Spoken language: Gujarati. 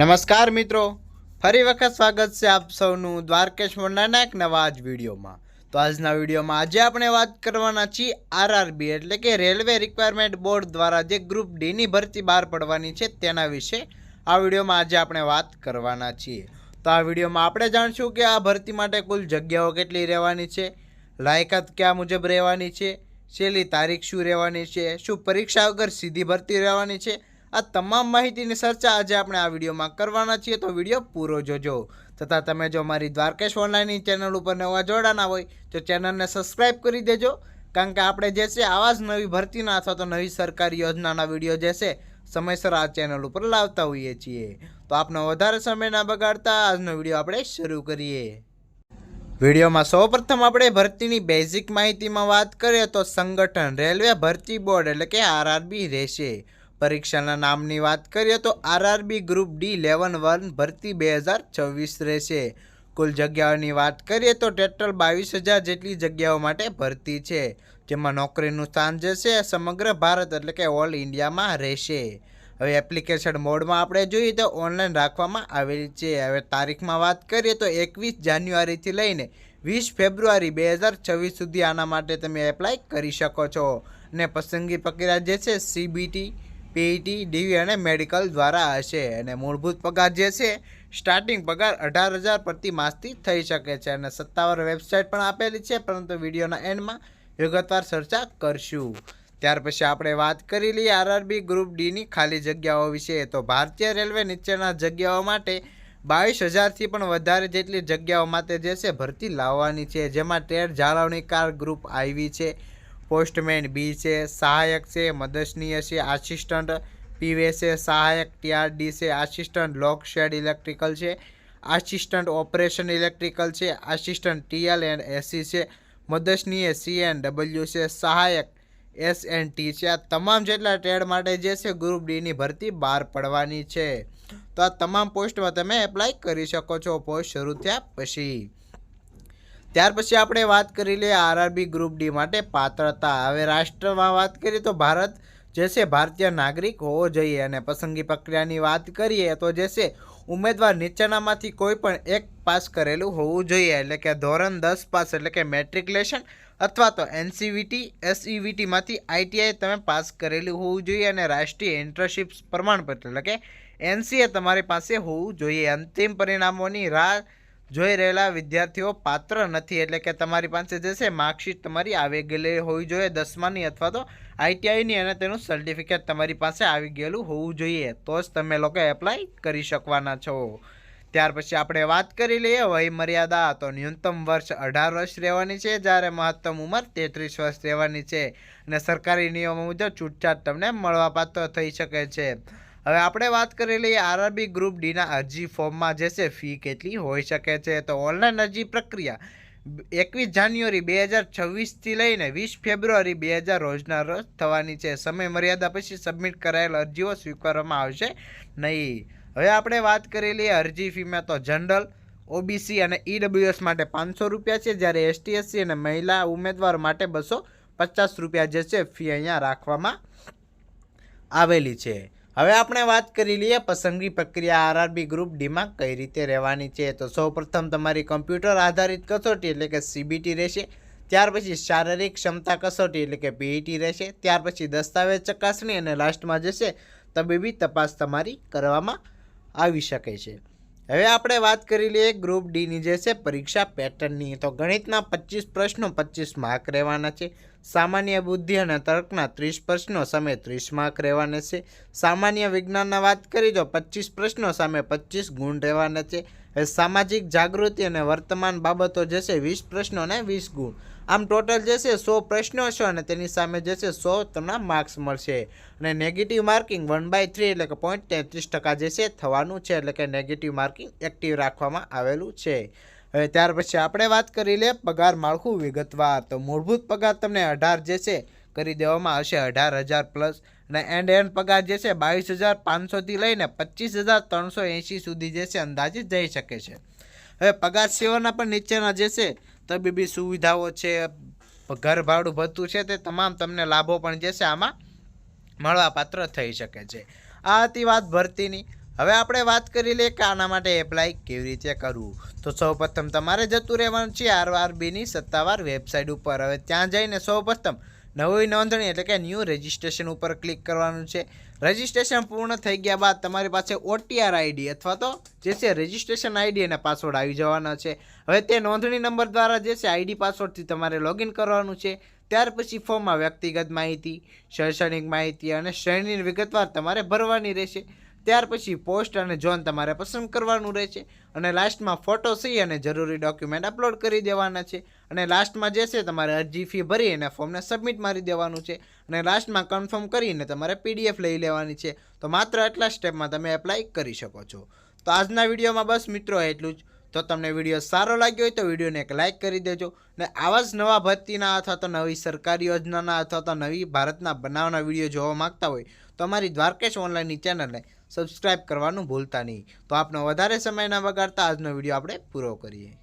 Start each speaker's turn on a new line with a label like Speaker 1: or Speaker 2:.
Speaker 1: નમસ્કાર મિત્રો. ફરી વખત સ્વાગત છે આપ સૌનું દ્વારકેશ મોંડાના એક નવા જ વિડીયોમાં. તો આજના વિડીયોમાં આજે આપણે વાત કરવાના છીએ આરઆરબી એટલે કે રેલવે રિક્વાયરમેન્ટ બોર્ડ દ્વારા જે ગ્રુપ ડીની ભરતી બહાર પડવાની છે તેના વિશે આ વિડીયોમાં આજે આપણે વાત કરવાના છીએ. તો આ વિડીયોમાં આપણે જાણશું કે આ ભરતી માટે કુલ જગ્યાઓ કેટલી રહેવાની છે, લાયકાત કયા મુજબ રહેવાની છે, છેલ્લી તારીખ શું રહેવાની છે, શું પરીક્ષા વગર સીધી ભરતી રહેવાની છે આ તમામ માહિતીની ચર્ચા આજે આપણે આ વિડીયોમાં કરવાના છીએ, તો વીડિયો પૂરો જોજો. તથા તમે જો મારી દ્વારકેશ ઓનલાઈનની ચેનલ ઉપર નવા જોડાના હોય, તો ચેનલને સબસ્ક્રાઈબ કરી દેજો. કારણ કે આપણે જે છે, આવા જ નવી ભરતીના અથવા તો નવી સરકારી યોજનાના વીડિયો જે છે, સમયસર આ ચેનલ ઉપર લાવતા હોઈએ છીએ. તો આપનો વધારે સમય ના બગાડતા આજનો વીડિયો આપણે શરૂ કરીએ. વિડીયોમાં સૌપ્રથમ આપણે ભરતીની બેઝિક માહિતીમાં વાત કરીએ, તો સંગઠન, રેલવે ભરતી બોર્ડ એટલે કે આરઆરબી રહેશે. પરીક્ષાના નામની વાત કરીએ તો RRB group D eleven one ભરતી બે હજાર છવ્વીસ રહેશે. કુલ જગ્યાઓની વાત કરીએ તો ટોટલ બાવીસ હજાર જેટલી જગ્યાઓ માટે ભરતી છે, જેમાં નોકરીનું સ્થાન જે છે સમગ્ર ભારત એટલે કે ઓલ ઇન્ડિયામાં રહેશે. હવે એપ્લિકેશન મોડમાં આપણે જોઈએ તો ઓનલાઈન રાખવામાં આવેલી છે. હવે તારીખમાં વાત કરીએ તો એકવીસ જાન્યુઆરીથી લઈને વીસ ફેબ્રુઆરી બે હજાર છવ્વીસ સુધી આના માટે તમે એપ્લાય કરી શકો છો. અને પસંદગી પ્રક્રિયા જે છે સીબીટી પીઈટી, ડીવી અને મેડિકલ દ્વારા હશે અને મૂળભૂત પગાર જે છે, સ્ટાર્ટિંગ પગાર અઢાર હજાર પ્રતિ માસથી થઈ શકે છે અને સત્તાવાર વેબસાઇટ પણ આપેલી છે, પરંતુ વિડીયોના એન્ડમાં વિગતવાર ચર્ચા કરશું. ત્યાર પછી આપણે વાત કરી લઈએ આરઆરબી ગ્રુપ ડીની ખાલી જગ્યાઓ વિશે. તો ભારતીય રેલવે નીચેના જગ્યાઓ માટે બાવીસ હજારથી પણ વધારે જેટલી જગ્યાઓ માટે જે છે, ભરતી લાવવાની છે. જેમાં ટેર જાળવણીકાર ગ્રુપ આવી છે. પોસ્ટમેન બી છે, સહાયક છે, મદદનીય છે, આસિસ્ટન્ટ પીવે છે, સહાયક ટીઆરડી છે, આસિસ્ટન્ટ લોક શેડ ઇલેક્ટ્રિકલ છે, આસિસ્ટન્ટ ઓપરેશન ઇલેક્ટ્રિકલ છે, આસિસ્ટન્ટ ટીએલ એન્ડ એસી છે, મદદનીય સીએન ડબલ્યુ છે, સહાયક એસ એન ટી છે. આ તમામ જેટલા ટ્રેડ માટે જે છે ગ્રુપ ડીની ભરતી બહાર પડવાની છે. તો આ તમામ પોસ્ટમાં તમે એપ્લાય કરી શકો છો. પોસ્ટ શરૂ થયા પછી. ત્યાર પછી આપણે વાત કરી લઈએ આરઆરબી ગ્રુપ ડી માટે પાત્રતા. હવે રાષ્ટ્રમાં વાત કરીએ તો ભારત જે છે ભારતીય નાગરિક હોવો જોઈએ અને પસંદગી પ્રક્રિયાની વાત કરીએ તો જે છે ઉમેદવાર નીચેનામાંથી કોઈ પણ એક પાસ કરેલું હોવું જોઈએ. એટલે કે ધોરણ દસ પાસ એટલે કે મેટ્રિક્યુલેશન અથવા તો એનસીવીટી એસઈવીટીમાંથી આઈટીઆઈ તમે પાસ કરેલું હોવું જોઈએ અને રાષ્ટ્રીય ઇન્ટર્નશીપ પ્રમાણપત્ર એટલે કે એનસીએ તમારી પાસે હોવું જોઈએ. અંતિમ પરિણામોની રાહ જોઈ રહેલા વિદ્યાર્થીઓ પાત્ર નથી, એટલે કે તમારી પાસે જે છે માર્કશીટ તમારી આવી ગયેલી હોવી જોઈએ દસમાની અથવા તો આઈટીઆઈની અને તેનું સર્ટિફિકેટ તમારી પાસે આવી ગયેલું હોવું જોઈએ. તો જ તમે લોકો એપ્લાય કરી શકવાના છો. ત્યાર પછી આપણે વાત કરી લઈએ વય મર્યાદા તો ન્યૂનતમ વર્ષ અઢાર વર્ષ રહેવાની છે, જ્યારે મહત્તમ ઉંમર તેત્રીસ વર્ષ રહેવાની છે અને સરકારી નિયમો મુજબ છૂટછાટ તમને મળવાપાત્ર થઈ શકે છે. હવે આપણે વાત કરી લઈએ આરઆરબી ગ્રુપ ડીના અરજી ફોર્મમાં જે છે, ફી કેટલી હોઈ શકે છે? તો ઓનલાઈન અરજી પ્રક્રિયા એકવીસ જાન્યુઆરી બે હજાર છવ્વીસથી લઈને વીસ ફેબ્રુઆરી બે હજાર રોજના રોજ થવાની છે. સમય મર્યાદા પછી સબમિટ કરાયેલ અરજીઓ સ્વીકારવામાં આવશે નહીં. હવે આપણે વાત કરી લઈએ અરજી ફીમાં. તો જનરલ ઓબીસી અને ઈડબ્લ્યુએસ માટે પાંચસો રૂપિયા છે. જ્યારે એસટીએસસી અને મહિલા ઉમેદવાર માટે બસો પચાસ રૂપિયા જે છે, ફી અહીંયા રાખવામાં આવેલી છે. હવે આપણે વાત કરી લઈએ પસંદગી પ્રક્રિયા આરઆરબી ગ્રુપ ડીમાં કઈ રીતે રહેવાની છે? તો સૌપ્રથમ તમારી કમ્પ્યુટર આધારિત કસોટી એટલે કે સીબીટી રહેશે, ત્યાર પછી શારીરિક ક્ષમતા કસોટી એટલે કે પીઈટી રહેશે, ત્યાર પછી દસ્તાવેજ ચકાસણી અને લાસ્ટમાં જશે તબીબી તપાસ તમારી કરવામાં આવી શકે છે. હવે આપણે વાત કરી લઈએ ગ્રુપ ડીની જે છે પરીક્ષા પેટર્નની. તો ગણિતના પચીસ પ્રશ્નો પચીસ માર્ક રહેવાના છે. સામાન્ય બુદ્ધિ અને તર્કના ત્રીસ પ્રશ્નો સામે ત્રીસ માર્ક રહેવાના છે. સામાન્ય વિજ્ઞાનના વાત કરી તો પચીસ પ્રશ્નો સામે પચીસ ગુણ રહેવાના છે. સામાજિક જાગૃતિ અને વર્તમાન બાબતો જે છે વીસ પ્રશ્નો અને વીસ ગુણ. આમ ટોટલ જે છે સો પ્રશ્નો છે અને તેની સામે જે છે સો તમને માર્ક્સ મળશે. અને negative marking one by three એટલે કે પોઈન્ટ તેત્રીસ ટકા જે છે થવાનું છે. એટલે કે નેગેટિવ માર્કિંગ એક્ટિવ રાખવામાં આવેલું છે. હવે ત્યાર પછી આપણે વાત કરી લે પગાર માળખું વિગતવાર. તો મૂળભૂત પગાર તમને અઢાર જે છે, કરી દેવામાં આવશે અઢાર હજાર પ્લસ અને એન્ડ એન્ડ પગાર જે છે, બાવીસ હજાર પાંચસોથી લઈને પચીસ હજાર ત્રણસો એંશી સુધી જે છે, અંદાજે જઈ શકે છે. હવે પગાર સેવાના પણ નીચેના જે છે, તબીબી સુવિધાઓ છે, ઘર ભાડું ભથ્થું છે, તે તમામ તમને લાભો પણ જે છે, આમાં મળવાપાત્ર થઈ શકે છે. આ હતી વાત ભરતીની. હવે આપણે વાત કરી લઈએ કે આના માટે એપ્લાય કેવી રીતે કરવું. તો સૌપ્રથમ તમારે જતું રહેવાનું છે આરઆરબીની સત્તાવાર વેબસાઇટ ઉપર. હવે ત્યાં જઈને સૌપ્રથમ નવી નોંધણી એટલે કે ન્યૂ રજિસ્ટ્રેશન ઉપર ક્લિક કરવાનું છે. રજિસ્ટ્રેશન પૂર્ણ થઈ ગયા બાદ તમારી પાસે ઓટીઆર આઈડી અથવા તો જે છે રજિસ્ટ્રેશન આઈડી અને પાસવર્ડ આવી જવાના છે. હવે તે નોંધણી નંબર દ્વારા જે છે આઈડી પાસવર્ડથી તમારે લોગિન કરવાનું છે. ત્યાર પછી ફોર્મમાં વ્યક્તિગત માહિતી, શૈક્ષણિક માહિતી અને શ્રેણીની વિગતવાર તમારે ભરવાની રહેશે. ત્યાર પછી પોસ્ટ અને ઝોન તમારે પસંદ કરવાનું રહેશે. અને લાસ્ટમાં ફોટો સહી અને જરૂરી ડોક્યુમેન્ટ અપલોડ કરી દેવાના છે. અને લાસ્ટમાં જે છે તમારે અરજી ફી ભરી અને ફોર્મને સબમિટ મારી દેવાનું છે. અને લાસ્ટમાં કન્ફર્મ કરીને તમારે પીડીએફ લઈ લેવાની છે. તો માત્ર એટલા સ્ટેપમાં તમે એપ્લાય કરી શકો છો. તો આજના વિડીયોમાં બસ મિત્રો એટલું જ. તો તમને વીડિયો સારો લાગ્યો હોય તો વિડીયોને એક લાઇક કરી દેજો. ને આવા જ નવા ભરતીના અથવા તો નવી સરકારી યોજનાના અથવા તો નવી ભારતના બનાવના વીડિયો જોવા માગતા હોય તો અમારી દ્વારકેશ ઓનલાઈનની ચેનલને સબસ્ક્રાઇબ કરવાનું ભૂલતા નહીં. તો આપનો વધારે સમય ન બગાડતા આજનો વીડિયો આપણે પૂરો કરીએ.